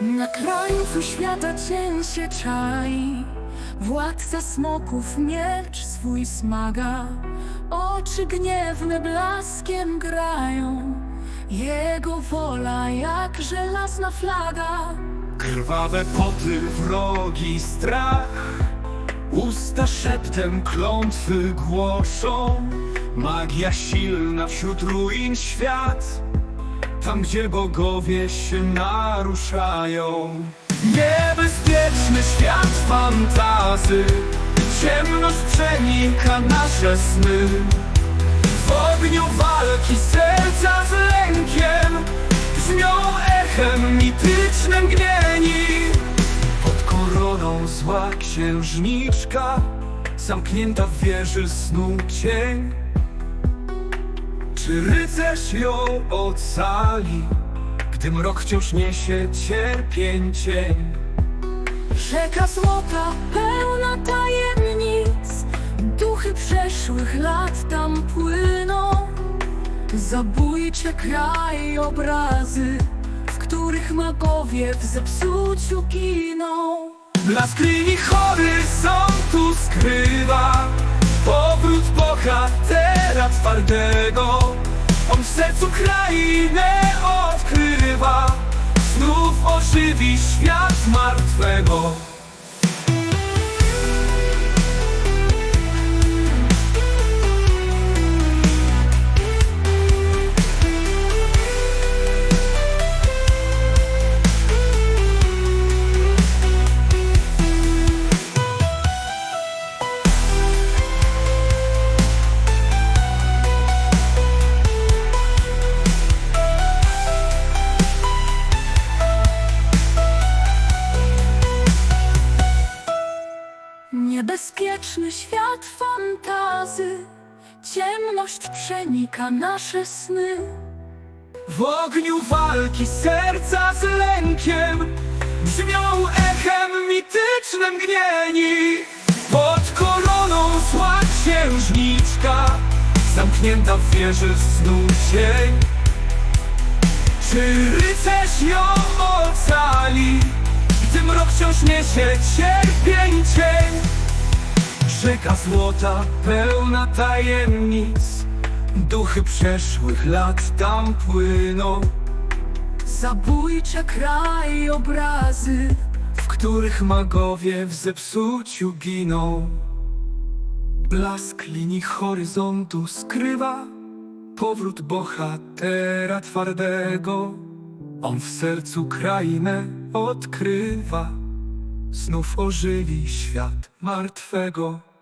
Na krańcu świata cień się czai. Władca smoków miecz swój smaga. Oczy gniewne blaskiem grają. Jego wola jak żelazna flaga. Krwawe poty, wrogi strach. Usta szeptem klątwy głoszą. Magia silna wśród ruin świat Tam gdzie bogowie się naruszają. Niebezpieczny świat fantazy Ciemność przenika nasze sny. W ogniu walki serca z lękiem Brzmią echem mitycznym gnieni. Pod koroną zła księżniczka Zamknięta w wieży snu cień Czy rycerz ją ocali Gdy mrok wciąż niesie cierpień cień Rzeka złota pełna tajemnic Duchy przeszłych lat tam płyną. Zabójcze krajobrazy W których magowie w zepsuciu giną. Blask linii horyzontu skrywa bohatera twardego. On w sercu krainę odkrywa. Znów ożywi świat martwego fantazy. Ciemność przenika nasze sny. W ogniu walki serca z lękiem Brzmią echem mitycznym gnieni. Pod koroną zła księżniczka Zamknięta w wieży snu cień Czy rycerz ją ocali Gdy mrok wciąż niesie cierpień cień Rzeka złota pełna tajemnic. Duchy przeszłych lat tam płyną. Zabójcze krajobrazy W których magowie w zepsuciu giną. Blask linii horyzontu skrywa Powrót bohatera twardego. On w sercu krainę odkrywa. Znów ożywi świat martwego